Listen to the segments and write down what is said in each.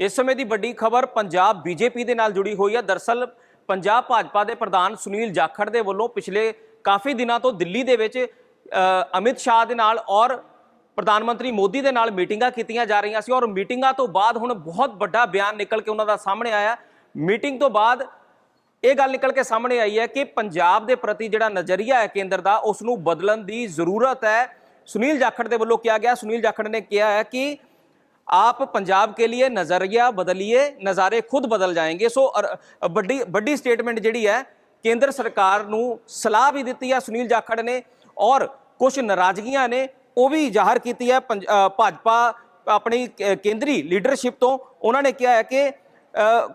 ਇਸ ਸਮੇਂ ਦੀ ਵੱਡੀ ਖਬਰ ਪੰਜਾਬ ਬੀਜੇਪੀ ਦੇ ਨਾਲ ਜੁੜੀ ਹੋਈ ਹੈ। ਦਰਸਲ ਪੰਜਾਬ ਭਾਜਪਾ ਦੇ ਪ੍ਰਧਾਨ ਸੁਨੀਲ ਜਾਖੜ ਦੇ ਵੱਲੋਂ ਪਿਛਲੇ ਕਾਫੀ ਦਿਨਾਂ ਤੋਂ ਦਿੱਲੀ ਦੇ ਵਿੱਚ ਅਮਿਤ ਸ਼ਾਹ ਦੇ ਨਾਲ ਔਰ ਪ੍ਰਧਾਨ ਮੰਤਰੀ ਮੋਦੀ ਦੇ ਨਾਲ ਮੀਟਿੰਗਾਂ ਕੀਤੀਆਂ ਜਾ ਰਹੀਆਂ ਸੀ ਔਰ ਮੀਟਿੰਗਾਂ ਤੋਂ ਬਾਅਦ ਹੁਣ ਬਹੁਤ ਵੱਡਾ ਬਿਆਨ ਨਿਕਲ ਕੇ ਉਹਨਾਂ ਦਾ ਸਾਹਮਣੇ ਆਇਆ। ਮੀਟਿੰਗ ਤੋਂ ਬਾਅਦ ਇਹ ਗੱਲ ਨਿਕਲ ਕੇ ਸਾਹਮਣੇ ਆਈ ਹੈ ਕਿ ਪੰਜਾਬ ਦੇ ਪ੍ਰਤੀ ਜਿਹੜਾ ਨਜ਼ਰੀਆ ਹੈ ਕੇਂਦਰ ਦਾ, ਉਸ ਨੂੰ ਬਦਲਣ ਦੀ ਜ਼ਰੂਰਤ ਹੈ। ਸੁਨੀਲ ਜਾਖੜ ਦੇ ਵੱਲੋਂ ਕਿਹਾ ਗਿਆ, ਸੁਨੀਲ ਜਾਖੜ ਨੇ ਕਿਹਾ ਹੈ ਕਿ आप पंजाब के लिए नजरिया बदलिए नज़ारे खुद बदल जाएंगे ਸੋ ਅਰ- ਵੱਡੀ ਵੱਡੀ ਸਟੇਟਮੈਂਟ ਜਿਹੜੀ ਹੈ ਕੇਂਦਰ ਸਰਕਾਰ ਨੂੰ ਸਲਾਹ ਵੀ ਦਿੱਤੀ ਹੈ ਸੁਨੀਲ ਜਾਖੜ ਨੇ ਔਰ ਕੁਝ ਨਾਰਾਜ਼ਗੀਆਂ ਨੇ ਉਹ ਵੀ ਜ਼ਾਹਰ ਕੀਤੀ ਹੈ ਪੰਜ- ਅ, ਭਾਜਪਾ ਆਪਣੀ ਕੇ- ਕੇਂਦਰੀ ਲੀਡਰਸ਼ਿਪ ਤੋਂ ਉਹਨਾਂ ਨੇ ਕਿਹਾ ਹੈ ਕਿ ਅ,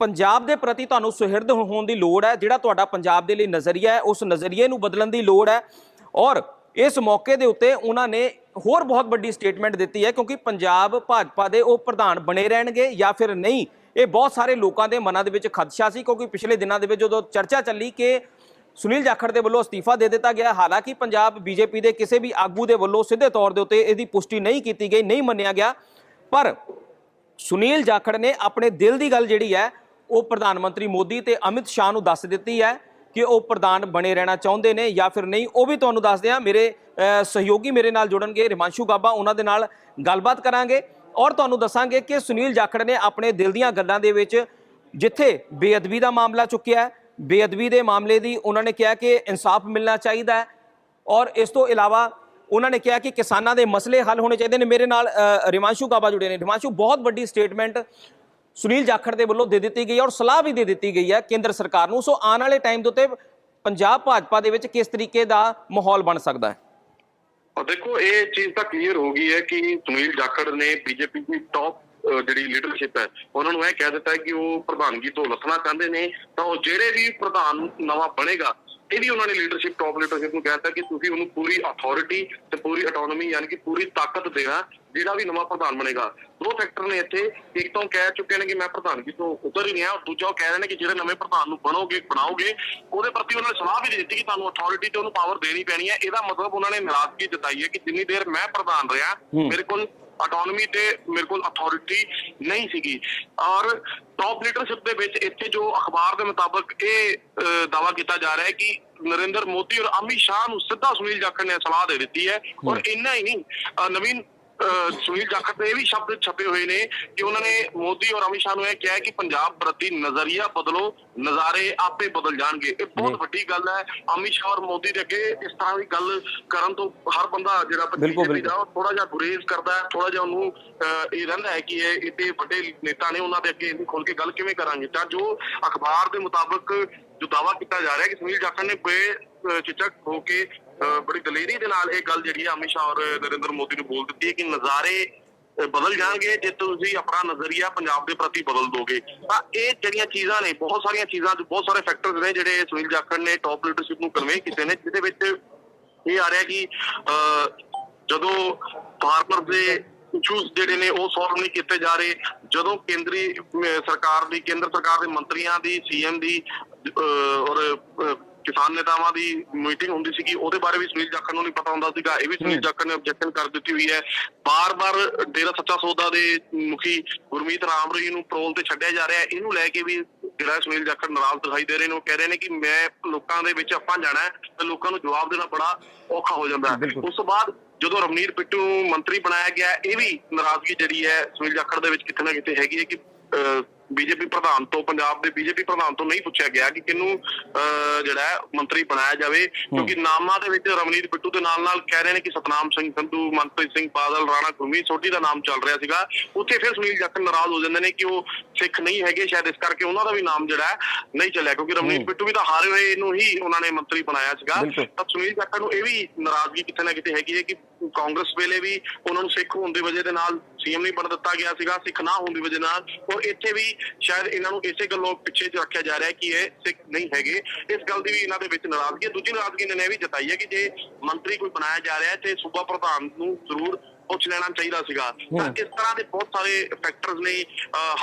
ਪੰਜਾਬ ਦੇ ਪ੍ਰਤੀ ਤੁਹਾਨੂੰ ਸੁਹਿਰਦ ਹੋਣ ਦੀ ਲੋੜ ਹੈ ਜਿਹੜਾ ਤੁਹਾਡਾ ਪੰਜਾਬ ਦੇ ਲਈ ਨਜ਼ਰੀਆ ਹੈ ਉਸ ਨਜ਼ਰੀਏ ਨੂੰ ਬਦਲਣ ਦੀ ਲੋੜ ਹੈ ਔਰ ਇਸ ਮੌਕੇ ਦੇ ਉੱਤੇ ਉਹਨਾਂ ਨੇ ਹੋਰ ਬਹੁਤ ਵੱਡੀ ਸਟੇਟਮੈਂਟ ਦਿੱਤੀ ਹੈ, ਕਿਉਂਕਿ ਪੰਜਾਬ ਭਾਜਪਾ ਦੇ ਉਹ ਪ੍ਰਧਾਨ ਬਣੇ ਰਹਿਣਗੇ ਜਾਂ ਫਿਰ ਨਹੀਂ, ਇਹ ਬਹੁਤ ਸਾਰੇ ਲੋਕਾਂ ਦੇ ਮਨਾਂ ਦੇ ਵਿੱਚ ਖਦਸ਼ਾ ਸੀ, ਕਿਉਂਕਿ ਪਿਛਲੇ ਦਿਨਾਂ ਦੇ ਵਿੱਚ ਜਦੋਂ ਚਰਚਾ ਚੱਲੀ ਕਿ ਸੁਨੀਲ ਜਾਖੜ ਦੇ ਵੱਲੋਂ ਅਸਤੀਫਾ ਦੇ ਦਿੱਤਾ ਗਿਆ, ਹਾਲਾਂਕਿ ਪੰਜਾਬ ਬੀਜੇਪੀ ਦੇ ਕਿਸੇ ਵੀ ਆਗੂ ਦੇ ਵੱਲੋਂ ਸਿੱਧੇ ਤੌਰ ਦੇ ਉੱਤੇ ਇਹਦੀ ਪੁਸ਼ਟੀ ਨਹੀਂ ਕੀਤੀ ਗਈ, ਨਹੀਂ ਮੰਨਿਆ ਗਿਆ, ਪਰ ਸੁਨੀਲ ਜਾਖੜ ਨੇ ਆਪਣੇ ਦਿਲ ਦੀ ਗੱਲ ਜਿਹੜੀ ਹੈ, ਉਹ ਪ੍ਰਧਾਨ ਮੰਤਰੀ ਮੋਦੀ ਤੇ ਅਮਿਤ ਸ਼ਾਹ ਨੂੰ ਦੱਸ ਦਿੱਤੀ ਹੈ। ਕਿ ਉਹ ਪ੍ਰਧਾਨ ਬਣੇ ਰਹਿਣਾ ਚਾਹੁੰਦੇ ਨੇ ਜਾਂ ਫਿਰ ਨਹੀਂ, ਉਹ ਵੀ ਤੁਹਾਨੂੰ ਦੱਸਦੇ ਆ ਮੇਰੇ ਸਹਿਯੋਗੀ ਮੇਰੇ ਨਾਲ ਜੁੜਨਗੇ ਰਿਮਾਂਸ਼ੂ ਗਾਬਾ ਉਹਨਾਂ ਦੇ ਨਾਲ ਗੱਲਬਾਤ ਕਰਾਂਗੇ ਔਰ ਤੁਹਾਨੂੰ ਦੱਸਾਂਗੇ ਕਿ ਸੁਨੀਲ ਜਾਖੜ ਨੇ ਆਪਣੇ ਦਿਲ ਦੀਆਂ ਗੱਲਾਂ ਦੇ ਵਿੱਚ ਜਿੱਥੇ ਬੇਅਦਬੀ ਦਾ ਮਾਮਲਾ ਚੁੱਕਿਆ ਬੇਅਦਬੀ ਦੇ ਮਾਮਲੇ ਦੀ ਉਹਨਾਂ ਨੇ ਕਿਹਾ ਕਿ ਇਨਸਾਫ ਮਿਲਣਾ ਚਾਹੀਦਾ ਹੈ ਔਰ ਇਸ ਤੋਂ ਇਲਾਵਾ ਉਹਨਾਂ ਨੇ ਕਿਹਾ ਕਿ ਕਿਸਾਨਾਂ ਦੇ ਮਸਲੇ ਹੱਲ ਹੋਣੇ ਚਾਹੀਦੇ ਨੇ। ਮੇਰੇ ਨਾਲ ਰਿਮਾਂਸ਼ੂ ਕਾਬਾ ਜੁੜੇ ਨੇ। ਰਿਮਾਂਸ਼ੂ ਬਹੁਤ ਵੱਡੀ ਸਟੇਟਮੈਂਟ ਸੁਨੀਲ ਜਾਖੜ ਦੇ ਵੱਲੋਂ ਦੇ ਦਿੱਤੀ ਗਈ ਹੈ ਔਰ ਸਲਾਹ ਵੀ ਦੇ ਦਿੱਤੀ ਗਈ ਹੈ ਕੇਂਦਰ ਸਰਕਾਰ ਨੂੰ। ਸੋ ਆਉਣ ਵਾਲੇ ਟਾਈਮ ਦੇ ਉੱਤੇ ਪੰਜਾਬ ਭਾਜਪਾ ਦੇ ਵਿੱਚ ਕਿਸ ਤਰੀਕੇ ਦਾ ਮਾਹੌਲ ਬਣ ਸਕਦਾ ਹੈ? ਔਰ ਦੇਖੋ, ਇਹ ਚੀਜ਼ ਤਾਂ ਕਲੀਅਰ ਹੋ ਗਈ ਹੈ ਕਿ ਸੁਨੀਲ ਜਾਖੜ ਨੇ ਬੀਜੇਪੀ ਦੀ ਟੌਪ ਜਿਹੜੀ ਲੀਡਰਸ਼ਿਪ ਹੈ, ਉਹਨਾਂ ਨੂੰ ਇਹ ਕਹਿ ਦਿੱਤਾ ਕਿ ਉਹ ਪ੍ਰਧਾਨਗੀ ਤੋਂ ਲੱਥਣਾ ਚਾਹੁੰਦੇ ਨੇ। ਤਾਂ ਉਹ ਜਿਹੜੇ ਵੀ ਪ੍ਰਧਾਨ ਨਵਾਂ ਬਣੇਗਾ ਇਹ ਵੀ ਉਹਨਾਂ ਨੇ ਲੀਡਰਸ਼ਿਪ ਟੌਪ ਲੀਡਰਸ਼ਿਪ ਨੂੰ ਕਹਿਤਾ ਕਿ ਤੁਸੀਂ ਉਹਨੂੰ ਪੂਰੀ ਅਥਾਰਟੀ ਤੇ ਪੂਰੀ ਆਟੋਨੋਮੀ ਯਾਨੀ ਕਿ ਪੂਰੀ ਤਾਕਤ ਦੇਣਾ ਜਿਹੜਾ ਵੀ ਨਵਾਂ ਪ੍ਰਧਾਨ ਬਣੇਗਾ। ਦੋ ਫੈਕਟਰ ਨੇ ਇੱਥੇ ਇੱਕ ਤਾਂ ਕਹਿ ਚੁੱਕੇ ਨੇ ਕਿ ਮੈਂ ਪ੍ਰਧਾਨਗੀ ਤੋਂ ਉਤਰ ਹੀ ਨਹੀਂ ਆ ਔਰ ਦੂਜਾ ਉਹ ਕਹਿ ਰਹੇ ਨੇ ਕਿ ਜਿਹੜੇ ਨਵੇਂ ਪ੍ਰਧਾਨ ਨੂੰ ਬਣੋਗੇ ਬਣਾਓਗੇ ਉਹਦੇ ਪ੍ਰਤੀ ਉਹਨਾਂ ਨੇ ਸਲਾਹ ਵੀ ਦਿੱਤੀ ਕਿ ਤੁਹਾਨੂੰ ਅਥਾਰਟੀ ਤੇ ਉਹਨੂੰ ਪਾਵਰ ਦੇਣੀ ਪੈਣੀ ਹੈ। ਇਹਦਾ ਮਤਲਬ ਉਹਨਾਂ ਨੇ ਨਾਰਾਜ਼ਗੀ ਜਤਾਈ ਹੈ ਕਿ ਜਿੰਨੀ ਦੇਰ ਮੈਂ ਪ੍ਰਧਾਨ ਰਿਹਾ ਮੇਰੇ ਕੋਲ ਆਟੋਨੋਮੀ ਤੇ ਮੇਰੇ ਕੋਲ ਅਥਾਰਟੀ ਨਹੀਂ ਸੀਗੀ। ਔਰ ਟੌਪ ਲੀਡਰਸ਼ਿਪ ਦੇ ਵਿੱਚ ਇੱਥੇ ਜੋ ਅਖਬਾਰ ਦੇ ਮੁਤਾਬਕ ਇਹ ਦਾਵਾ ਕੀਤਾ ਜਾ ਰਿਹਾ ਹੈ ਕਿ ਨਰਿੰਦਰ ਮੋਦੀ ਔਰ ਅਮਿਤ ਸ਼ਾਹ ਨੂੰ ਸਿੱਧਾ ਸੁਨੀਲ ਜਾਖੜ ਨੇ ਸਲਾਹ ਦੇ ਦਿੱਤੀ ਹੈ। ਔਰ ਇੰਨਾ ਹੀ ਨਹੀਂ ਨਵੀਨ ਸੁਨੀਲ ਜਾਖੜ ਦੇ ਇਹ ਵੀ ਸ਼ਬਦ ਛਪੇ ਹੋਏ ਨੇ ਕਿ ਉਹਨਾਂ ਨੇ ਮੋਦੀ ਔਰ ਅਮਿਤ ਸ਼ਾਹ ਨੂੰ ਇਹ ਕਿਹਾ ਕਿ ਪੰਜਾਬ ਪ੍ਰਤੀ ਨਜ਼ਰੀਆ ਬਦਲੋ ਨਜ਼ਾਰੇ ਆਪੇ ਬਦਲ ਜਾਣਗੇ। ਇਹ ਬਹੁਤ ਵੱਡੀ ਗੱਲ ਹੈ। ਅਮਿਤ ਸ਼ਾਹ ਔਰ ਮੋਦੀ ਦੇ ਅੱਗੇ ਇਸ ਤਰ੍ਹਾਂ ਦੀ ਗੱਲ ਕਰਨ ਤੋਂ ਹਰ ਬੰਦਾ ਜਿਹੜਾ BJP ਦਾ ਥੋੜਾ ਜਿਹਾ ਗੁਰੇਜ਼ ਕਰਦਾ ਹੈ ਥੋੜਾ ਜਿਹਾ ਉਹਨੂੰ ਇਹ ਰਹਿੰਦਾ ਹੈ ਕਿ ਇਹ ਇੱਥੇ ਵੱਡੇ ਨੇਤਾ ਨੇ ਉਹਨਾਂ ਦੇ ਅੱਗੇ ਇੰਨੀ ਖੁੱਲ ਕੇ ਗੱਲ ਕਿਵੇਂ ਕਰਾਂਗੇ? ਤਾਂ ਜੋ ਅਖਬਾਰ ਦੇ ਮੁਤਾਬਕ ਜੋ ਦਾਵਾ ਕੀਤਾ ਜਾ ਰਿਹਾ ਹੈ ਕਿ ਸੁਨੀਲ ਜਾਖੜ ਨੇ ਬੇ ਝਿਜਕ ਹੋ ਕੇ ਬੜੀ ਦਲੇਰੀ ਦੇ ਨਾਲ ਇਹ ਗੱਲ ਜਿਹੜੀ ਹੈ ਅਮਿਤ ਸ਼ਾਹ ਔਰ ਨਰਿੰਦਰ ਮੋਦੀ ਨੂੰ ਬੋਲ ਦਿੱਤੀ ਹੈ ਕਿ ਨਜ਼ਾਰੇ ਬਦਲ ਜਾਣਗੇ ਜੇ ਤੁਸੀਂ ਆਪਣਾ ਨਜ਼ਰੀਆ ਪੰਜਾਬ ਦੇ ਪ੍ਰਤੀ ਬਦਲ ਦੋਗੇ। ਤਾਂ ਇਹ ਜਿਹੜੀਆਂ ਚੀਜ਼ਾਂ ਨੇ ਬਹੁਤ ਸਾਰੀਆਂ ਚੀਜ਼ਾਂ ਬਹੁਤ ਸਾਰੇ ਫੈਕਟਰਸ ਨੇ ਜਿਹੜੇ ਸੁਨੀਲ ਜਾਖੜ ਨੇ ਟੌਪ ਲੀਡਰਸ਼ਿਪ ਨੂੰ ਕਨਵੇ ਕੀਤੇ ਨੇ ਜਿਹਦੇ ਵਿੱਚ ਇਹ ਆ ਰਿਹਾ ਕਿ ਜਦੋਂ ਫਾਰਮਰ ਦੇ ਇਸ਼ੂਜ਼ ਜਿਹੜੇ ਨੇ ਉਹ ਸੋਲਵ ਨਹੀਂ ਕੀਤੇ ਜਾ ਰਹੇ ਜਦੋਂ ਕੇਂਦਰੀ ਸਰਕਾਰ ਦੀ ਕੇਂਦਰ ਸਰਕਾਰ ਦੇ ਮੰਤਰੀਆਂ ਦੀ ਸੀਐਮ ਦੀ ਅਹ, ਔਰ ਕਿਸਾਨ ਨੇਤਾਵਾਂ ਦੀ ਮੀਟਿੰਗ ਹੁੰਦੀ ਸੀਗੀ ਉਹਦੇ ਬਾਰੇ ਵੀ ਸੁਨੀਲ ਜਾਖੜ ਨੂੰ ਨਹੀਂ ਪਤਾ ਹੁੰਦਾ ਸੀਗਾ। ਇਹ ਵੀ ਸੁਨੀਲ ਜਾਖੜ ਨੇ ਆਬਜੈਕਸ਼ਨ ਕਰ ਦਿੱਤੀ ਹੋਈ ਹੈ। ਬਾਰ-ਬਾਰ ਡੇਰਾ ਸੱਚਾ ਸੌਦਾ ਦੇ ਮੁਖੀ ਗੁਰਮੀਤ ਰਾਮ ਰਹੀ ਨੂੰ ਪ੍ਰੋਲ ਤੇ ਛੱਡਿਆ ਜਾ ਰਿਹਾ ਹੈ। ਇਹਨੂੰ ਲੈ ਕੇ ਵੀ ਜਿਹੜਾ ਸੁਨੀਲ ਜਾਖੜ ਨਾਰਾਜ਼ ਦਿਖਾਈ ਦੇ ਰਹੇ ਨੇ ਉਹ ਕਹਿ ਰਹੇ ਨੇ ਕਿ ਮੈਂ ਲੋਕਾਂ ਦੇ ਵਿੱਚ ਆਪਾਂ ਜਾਣਾ ਤੇ ਲੋਕਾਂ ਨੂੰ ਜਵਾਬ ਦੇਣਾ ਬੜਾ ਔਖਾ ਹੋ ਜਾਂਦਾ। ਉਸ ਤੋਂ ਬਾਅਦ ਜਦੋਂ ਰਮਨੀਰ ਪਿੱਟੂ ਨੂੰ ਮੰਤਰੀ ਬਣਾਇਆ ਗਿਆ ਇਹ ਵੀ ਨਾਰਾਜ਼ਗੀ ਜਿਹੜੀ ਹੈ ਸੁਨੀਲ ਜਾਖੜ ਦੇ ਵਿੱਚ ਕਿਤੇ ਨਾ ਕਿਤੇ ਹੈਗੀ ਹੈ ਕਿ ਪ੍ਰਧਾਨ ਤੋਂ ਪੰਜਾਬ ਦੇ ਬੀਜੇਪੀ ਪ੍ਰਧਾਨ ਤੋਂ ਨਹੀਂ ਪੁੱਛਿਆ ਗਿਆ ਕਿ ਕਿਹਨੂੰ ਜਿਹੜਾ ਮੰਤਰੀ ਬਣਾਇਆ ਜਾਵੇ। ਕਿਉਂਕਿ ਨਾਮਾਂ ਦੇ ਵਿੱਚ ਰਮਨੀਰ ਪਿੱਟੂ ਦੇ ਨਾਲ ਨਾਲ ਕਹਿ ਰਹੇ ਨੇ ਕਿ ਸਤਨਾਮ ਸਿੰਘ ਸੰਧੂ ਮਨਪ੍ਰੀਤ ਸਿੰਘ ਬਾਦਲ ਰਾਣਾ ਗੁਰਮੀਤ ਸੋਢੀ ਦਾ ਨਾਮ ਚੱਲ ਰਿਹਾ ਸੀਗਾ। ਉੱਥੇ ਫਿਰ ਸੁਨੀਲ ਜਾਖੜ ਨਾਰਾਜ਼ ਹੋ ਜਾਂਦੇ ਨੇ ਕਿ ਉਹ ਸਿੱਖ ਨਹੀਂ ਹੈਗੇ ਸ਼ਾਇਦ ਇਸ ਕਰਕੇ ਉਹਨਾਂ ਦਾ ਵੀ ਨਾਮ ਜਿਹੜਾ ਨਹੀਂ ਚੱਲਿਆ। ਕਿਉਂਕਿ ਰਮਨੀਰ ਪਿੱਟੂ ਵੀ ਤਾਂ ਹਾਰੇ ਹੋਏ ਨੂੰ ਹੀ ਉਹਨਾਂ ਨੇ ਮੰਤਰੀ ਬਣਾਇਆ ਸੀਗਾ। ਤਾਂ ਸੁਨੀਲ ਜਾਖੜ ਨੂੰ ਇਹ ਵੀ ਨਾਰਾਜ਼ਗੀ ਕਿਤੇ ਨਾ ਕਿਤੇ ਹੈਗੀ ਹੈ ਕਿ ਕਾਂਗਰਸ ਵੇਲੇ ਵੀ ਉਹਨਾਂ ਨੂੰ ਸਿੱਖ ਹੋਣ ਦੀ ਵਜ੍ਹਾ ਦੇ ਨਾਲ ਸੀਐਮ ਨਹੀਂ ਬਣ ਦਿੱਤਾ ਗਿਆ ਸੀਗਾ ਸਿੱਖ ਨਾ ਹੋਣ ਦੀ ਵਜ੍ਹਾ ਨਾਲ। ਔਰ ਇੱਥੇ ਵੀ ਸ਼ਾਇਦ ਇਹਨਾਂ ਨੂੰ ਇਸੇ ਗੱਲੋਂ ਪਿੱਛੇ ਰੱਖਿਆ ਜਾ ਰਿਹਾ ਹੈ ਕਿ ਇਹ ਸਿੱਖ ਨਹੀਂ ਹੈਗੇ। ਇਸ ਗੱਲ ਦੀ ਵੀ ਇਹਨਾਂ ਦੇ ਵਿੱਚ ਨਾਰਾਜ਼ਗੀ ਹੈ। ਦੂਜੀ ਨਾਰਾਜ਼ਗੀ ਇਹਨਾਂ ਨੇ ਵੀ ਜਤਾਈ ਹੈ ਕਿ ਜੇ ਮੰਤਰੀ ਕੋਈ ਬਣਾਇਆ ਜਾ ਰਿਹਾ ਹੈ ਤੇ ਸੂਬਾ ਪ੍ਰਧਾਨ ਨੂੰ ਜ਼ਰੂਰ ਪੁੱਛ ਲੈਣਾ ਚਾਹੀਦਾ ਸੀਗਾ। ਤਾਂ ਇਸ ਤਰ੍ਹਾਂ ਦੇ ਬਹੁਤ ਸਾਰੇ ਫੈਕਟਰਸ ਨੇ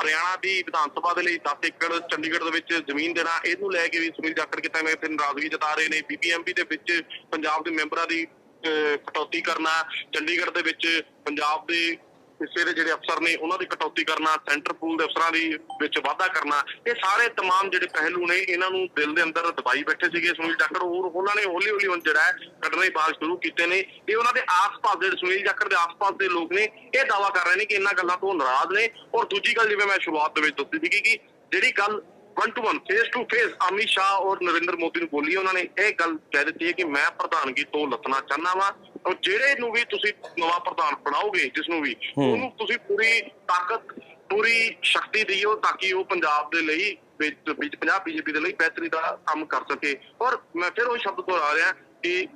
ਹਰਿਆਣਾ ਦੀ ਵਿਧਾਨ ਸਭਾ ਦੇ ਲਈ 10 ਏਕੜ ਚੰਡੀਗੜ੍ਹ ਦੇ ਵਿੱਚ ਜ਼ਮੀਨ ਦੇਣਾ ਇਹਨੂੰ ਲੈ ਕੇ ਵੀ ਸੁਨੀਲ ਜਾਖੜ ਕਿਤੇ ਨਾ ਕਿਤੇ ਨਾਰਾਜ਼ਗੀ ਜਤਾ ਰਹੇ ਨੇ। ਬੀਬੀਐਮਬੀ ਦੇ ਵਿੱਚ ਪੰਜਾਬ ਦੇ ਮੈਂਬਰਾਂ ਦੀ ਕਟੌਤੀ ਕਰਨਾ ਚੰਡੀਗੜ੍ਹ ਦੇ ਵਿੱਚ ਪੰਜਾਬ ਦੇ ਹਿੱਸੇ ਦੇ ਜਿਹੜੇ ਅਫਸਰ ਨੇ ਉਹਨਾਂ ਦੀ ਕਟੌਤੀ ਕਰਨਾ ਸੈਂਟਰ ਪੂਲ ਦੇ ਅਫਸਰਾਂ ਦੀ ਵਿੱਚ ਵਾਧਾ ਕਰਨਾ ਇਹ ਸਾਰੇ तमाम ਜਿਹੜੇ ਪਹਿਲੂ ਨੇ ਇਹਨਾਂ ਨੂੰ ਦਿਲ ਦੇ ਅੰਦਰ ਦਬਾਈ ਬੈਠੇ ਸੀਗੇ ਸੁਨੀਲ ਜਾਖੜ ਹੋਰ ਉਹਨਾਂ ਨੇ ਹੌਲੀ ਹੌਲੀ ਹੁਣ ਜਿਹੜਾ ਹੈ ਕੱਢਣੇ ਬਾਅਦ ਸ਼ੁਰੂ ਕੀਤੇ ਨੇ ਇਹ ਉਹਨਾਂ ਦੇ ਆਸ-ਪਾਸ ਦੇ ਸੁਨੀਲ ਜਾਖੜ ਦੇ ਆਸ-ਪਾਸ ਦੇ ਲੋਕ ਨੇ ਇਹ ਦਾਵਾ ਕਰ ਰਹੇ ਨੇ ਕਿ ਇਹਨਾਂ ਗੱਲਾਂ ਤੋਂ ਨਾਰਾਜ਼ ਨੇ ਔਰ ਦੂਜੀ ਗੱਲ ਜਿਵੇਂ ਮੈਂ ਸ਼ੁਰੂਆਤ ਦੇ ਵਿੱਚ ਦੱਸੀ ਸੀ ਕਿ ਜਿਹੜੀ ਗੱਲ one to one face to face Amit Shah ਔਰ ਨਰਿੰਦਰ ਮੋਦੀ ਨੂੰ ਬੋਲੀ ਉਹਨਾਂ ਨੇ ਇਹ ਗੱਲ ਕਹਿ ਦਿੱਤੀ ਹੈ ਕਿ ਮੈਂ ਪ੍ਰਧਾਨਗੀ ਤੋਂ ਲੱਥਣਾ ਚਾਹੁੰਦਾ ਵਾਂ ਔਰ ਜਿਹੜੇ ਨੂੰ ਵੀ ਤੁਸੀਂ ਨਵਾਂ ਪ੍ਰਧਾਨ ਬਣਾਓਗੇ ਜਿਸ ਨੂੰ ਵੀ। ਉਹਨੂੰ ਤੁਸੀਂ ਪੂਰੀ ਤਾਕਤ ਪੂਰੀ ਸ਼ਕਤੀ ਦਿਓ ਤਾਂ ਕਿ ਉਹ ਪੰਜਾਬ ਦੇ ਲਈ ਵਿੱਚ ਪੰਜਾਬ ਬੀਜੇਪੀ ਦੇ ਲਈ ਬਿਹਤਰੀ ਦਾ ਕੰਮ ਕਰ ਸਕੇ ਔਰ ਮੈਂ ਫਿਰ ਉਹ ਸ਼ਬਦ ਦੁਹਰਾ ਰਿਹਾ ਕਿ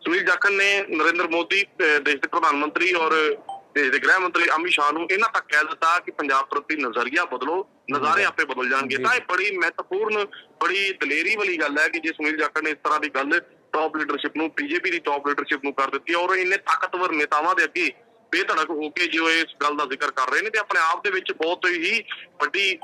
ਸੁਨੀਲ ਜਾਖੜ ਨੇ ਨਰਿੰਦਰ ਮੋਦੀ ਦੇਸ਼ ਦੇ ਪ੍ਰਧਾਨ ਮੰਤਰੀ ਔਰ ਦੇਸ਼ ਦੇ ਗ੍ਰਹਿ ਮੰਤਰੀ ਅਮਿਤ ਸ਼ਾਹ ਨੂੰ ਇਹਨਾਂ ਤੱਕ ਕਹਿ ਦਿੱਤਾ ਕਿ ਪੰਜਾਬ ਪ੍ਰਤੀ ਨਜ਼ਰੀਆ ਬਦਲੋ ਨਜ਼ਾਰੇ ਆਪੇ ਬਦਲ ਜਾਣਗੇ। ਤਾਂ ਇਹ ਬੜੀ ਮਹੱਤਵਪੂਰਨ ਬੜੀ ਦਲੇਰੀ ਵਾਲੀ ਗੱਲ ਹੈ ਕਿ ਜੇ ਸੁਨੀਲ ਜਾਖੜ ਨੇ ਇਸ ਤਰ੍ਹਾਂ ਦੀ ਗੱਲ ਟੌਪ ਲੀਡਰਸ਼ਿਪ ਨੂੰ ਬੀਜੇਪੀ ਦੀ ਟੌਪ ਲੀਡਰਸ਼ਿਪ ਨੂੰ ਕਰ ਦਿੱਤੀ ਔਰ ਇੰਨੇ ਤਾਕਤਵਰ ਨੇਤਾਵਾਂ ਦੇ ਅੱਗੇ ਬੇਧੜਕ ਹੋ ਕੇ ਜੋ ਇਸ ਗੱਲ ਦਾ ਜ਼ਿਕਰ ਕਰ ਰਹੇ ਨੇ ਤੇ ਆਪਣੇ ਆਪ ਦੇ ਵਿੱਚ ਬਹੁਤ ਹੀ ਵੱਡੀ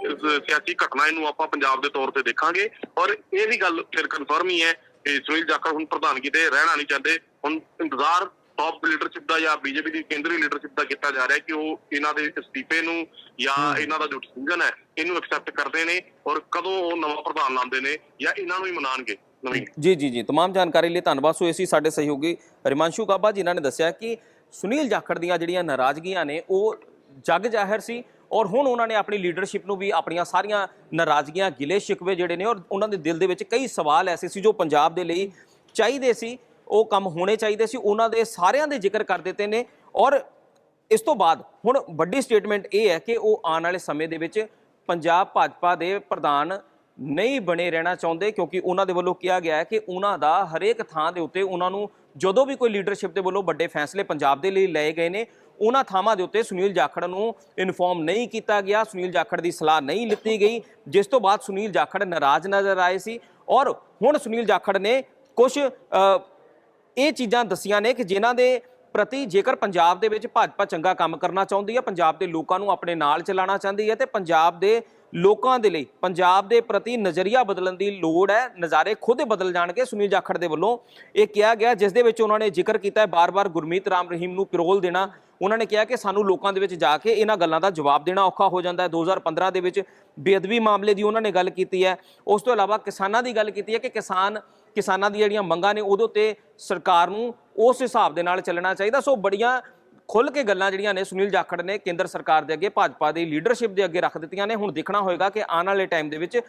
ਸਿਆਸੀ ਘਟਨਾ ਇਹਨੂੰ ਆਪਾਂ ਪੰਜਾਬ ਦੇ ਤੌਰ ਤੇ ਦੇਖਾਂਗੇ। ਔਰ ਇਹ ਵੀ ਗੱਲ ਫਿਰ ਕਨਫਰਮ ਹੀ ਹੈ ਕਿ ਸੁਨੀਲ ਜਾਖੜ ਹੁਣ ਪ੍ਰਧਾਨਗੀ ਤੇ ਰਹਿਣਾ ਨਹੀਂ ਚਾਹੁੰਦੇ। ਹੁਣ ਇੰਤਜ਼ਾਰ ਟੌਪ ਲੀਡਰਸ਼ਿਪ ਦਾ ਜਾਂ ਬੀਜੇਪੀ ਦੀ ਕੇਂਦਰੀ ਲੀਡਰਸ਼ਿਪ ਦਾ ਕੀਤਾ ਜਾ ਰਿਹਾ ਕਿ ਉਹ ਇਹਨਾਂ ਦੇ ਅਸਤੀਫੇ ਨੂੰ ਜਾਂ ਇਹਨਾਂ ਦਾ ਜੋ ਡਿਸੀਜਨ ਹੈ ਇਹਨੂੰ ਐਕਸੈਪਟ ਕਰਦੇ ਨੇ ਔਰ ਕਦੋਂ ਉਹ ਨਵਾਂ ਪ੍ਰਧਾਨ ਲਾਉਂਦੇ ਨੇ ਜਾਂ ਇਹਨਾਂ ਨੂੰ ਹੀ ਮਨਾਣਗੇ ਨਵੀਂ ਜੀ ਜੀ ਜੀ तमाम ਜਾਣਕਾਰੀ ਲਈ ਧੰਨਵਾਦ ਸੋ ਅਸੀਂ ਸਾਡੇ ਸਹਿਯੋਗੀ ਰਿਮਾਂਸ਼ੂ ਕਾਬਾ ਜਿਨ੍ਹਾਂ ਨੇ ਦੱਸਿਆ ਕਿ ਸੁਨੀਲ ਜਾਖੜ ਦੀਆਂ ਜਿਹੜੀਆਂ ਨਾਰਾਜ਼ਗੀਆਂ ਨੇ ਉਹ ਜੱਗ ਜ਼ਾਹਿਰ ਸੀ ਔਰ ਹੁਣ ਉਹਨਾਂ ਨੇ ਆਪਣੀ ਲੀਡਰਸ਼ਿਪ ਨੂੰ ਵੀ ਆਪਣੀਆਂ ਸਾਰੀਆਂ ਨਾਰਾਜ਼ਗੀਆਂ ਗਿਲੇ ਸ਼ਿਕਵੇ ਜਿਹੜੇ ਨੇ ਔਰ ਉਹਨਾਂ ਦੇ ਦਿਲ ਦੇ ਵਿੱਚ ਕਈ ਸਵਾਲ ਐਸੇ ਸੀ ਜੋ ਪੰਜਾਬ ਦੇ ਲਈ ਚਾਹੀਦੇ ਸੀ ਉਹ ਕੰਮ ਹੋਣੇ ਚਾਹੀਦੇ ਸੀ, ਉਹਨਾਂ ਦੇ ਸਾਰਿਆਂ ਦੇ ਜ਼ਿਕਰ ਕਰ ਦਿੱਤੇ ਨੇ। ਔਰ ਇਸ ਤੋਂ ਬਾਅਦ ਹੁਣ ਵੱਡੀ ਸਟੇਟਮੈਂਟ ਇਹ ਹੈ ਕਿ ਉਹ ਆਉਣ ਵਾਲੇ ਸਮੇਂ ਦੇ ਵਿੱਚ ਪੰਜਾਬ ਭਾਜਪਾ ਦੇ ਪ੍ਰਧਾਨ ਨਹੀਂ ਬਣੇ ਰਹਿਣਾ ਚਾਹੁੰਦੇ, ਕਿਉਂਕਿ ਉਹਨਾਂ ਦੇ ਵੱਲੋਂ ਕਿਹਾ ਗਿਆ ਹੈ ਕਿ ਉਹਨਾਂ ਦਾ ਹਰੇਕ ਥਾਂ ਦੇ ਉੱਤੇ ਉਹਨਾਂ ਨੂੰ ਜਦੋਂ ਵੀ ਕੋਈ ਲੀਡਰਸ਼ਿਪ ਦੇ ਵੱਲੋਂ ਵੱਡੇ ਫੈਸਲੇ ਪੰਜਾਬ ਦੇ ਲਈ ਲਏ ਗਏ ਨੇ, ਉਹਨਾਂ ਥਾਵਾਂ ਦੇ ਉੱਤੇ ਸੁਨੀਲ ਜਾਖੜ ਨੂੰ ਇਨਫੋਰਮ ਨਹੀਂ ਕੀਤਾ ਗਿਆ। ਸੁਨੀਲ ਜਾਖੜ ਦੀ ਸਲਾਹ ਨਹੀਂ ਲਿੱਤੀ ਗਈ। ਜਿਸ ਤੋਂ ਬਾਅਦ ਸੁਨੀਲ ਜਾਖੜ ਨਾਰਾਜ਼ ਨਜ਼ਰ ਆਏ ਸੀ। ਔਰ ਹੁਣ ਸੁਨੀਲ ਜਾਖੜ ਨੇ ਕੁਝ ਇਹ ਚੀਜ਼ਾਂ ਦੱਸੀਆਂ ਨੇ ਕਿ ਜਿਨ੍ਹਾਂ ਦੇ ਪ੍ਰਤੀ ਜੇਕਰ ਪੰਜਾਬ ਦੇ ਵਿੱਚ ਭਾਜਪਾ ਚੰਗਾ ਕੰਮ ਕਰਨਾ ਚਾਹੁੰਦੀ ਹੈ, ਪੰਜਾਬ ਦੇ ਲੋਕਾਂ ਨੂੰ ਆਪਣੇ ਨਾਲ ਚਲਾਉਣਾ ਚਾਹੁੰਦੀ ਹੈ ਤੇ ਪੰਜਾਬ ਦੇ ਲੋਕਾਂ ਦੇ ਲਈ ਪੰਜਾਬ ਦੇ ਪ੍ਰਤੀ ਨਜ਼ਰੀਆ ਬਦਲਣ ਦੀ ਲੋੜ ਹੈ, ਨਜ਼ਾਰੇ ਖੁਦ ਬਦਲ ਜਾਣਗੇ, ਸੁਨੀਲ ਜਾਖੜ ਦੇ ਵੱਲੋਂ। ਇਹ ਕਿਹਾ ਗਿਆ, ਜਿਸ ਦੇ ਵਿੱਚ ਉਹਨਾਂ ਨੇ ਜ਼ਿਕਰ ਕੀਤਾ ਹੈ, ਬਾਰ-ਬਾਰ ਗੁਰਮੀਤ ਰਾਮ ਰਹੀਮ ਨੂੰ ਪਿਰੋਲ ਦੇਣਾ। ਉਹਨਾਂ ਨੇ ਕਿਹਾ ਕਿ ਸਾਨੂੰ ਲੋਕਾਂ ਦੇ ਵਿੱਚ ਜਾ ਕੇ ਇਹਨਾਂ ਗੱਲਾਂ ਦਾ ਜਵਾਬ ਦੇਣਾ ਔਖਾ ਹੋ ਜਾਂਦਾ ਹੈ। 2015 ਦੇ ਵਿੱਚ ਬੇਅਦਬੀ ਮਾਮਲੇ ਦੀ ਉਹਨਾਂ ਨੇ ਗੱਲ ਕੀਤੀ ਹੈ। ਉਸ ਤੋਂ ਇਲਾਵਾ ਕਿਸਾਨਾਂ ਦੀ ਗੱਲ ਕੀਤੀ ਹੈ ਕਿ ਕਿਸਾਨ ਕਿਸਾਨਾਂ ਦੀ ਜਿਹੜੀਆਂ ਮੰਗਾਂ ਨੇ ਉਹਦੇ ਉੱਤੇ ਸਰਕਾਰ ਨੂੰ ਉਸ ਹਿਸਾਬ ਦੇ ਨਾਲ ਚੱਲਣਾ ਚਾਹੀਦਾ। ਸੋ ਬੜੀਆਂ ਖੁੱਲ ਕੇ ਗੱਲਾਂ ਜਿਹੜੀਆਂ ਨੇ ਸੁਨੀਲ ਜਾਖੜ ਨੇ ਕੇਂਦਰ ਸਰਕਾਰ ਦੇ ਅੱਗੇ ਭਾਜਪਾ ਦੀ ਲੀਡਰਸ਼ਿਪ ਦੇ ਅੱਗੇ ਰੱਖ ਦਿੱਤੀਆਂ ਨੇ ਹੁਣ ਦੇਖਣਾ ਹੋਏਗਾ ਕਿ ਆਉਣ ਵਾਲੇ ਟਾਈਮ ਦੇ ਵਿੱਚ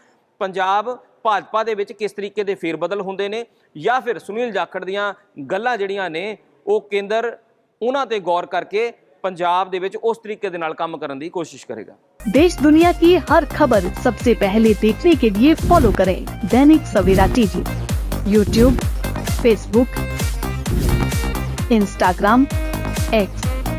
ਪੰਜਾਬ ਭਾਜਪਾ ਦੇ ਵਿੱਚ ਕਿਸ ਤਰੀਕੇ ਦੇ ਫੇਰਬਦਲ ਹੁੰਦੇ ਨੇ ਜਾਂ ਫਿਰ ਸੁਨੀਲ ਜਾਖੜ ਦੀਆਂ ਗੱਲਾਂ ਜਿਹੜੀਆਂ ਨੇ ਉਹ ਕੇਂਦਰ ਉਹਨਾਂ ਤੇ ਗੌਰ ਕਰਕੇ ਪੰਜਾਬ ਦੇ ਵਿੱਚ ਉਸ ਤਰੀਕੇ ਦੇ ਨਾਲ ਕੰਮ ਕਰਨ ਦੀ ਕੋਸ਼ਿਸ਼ ਕਰੇਗਾ देश दुनिया की हर खबर सबसे पहले देखने के लिए फॉलो करें Dainik Savera TV YouTube Facebook Instagram X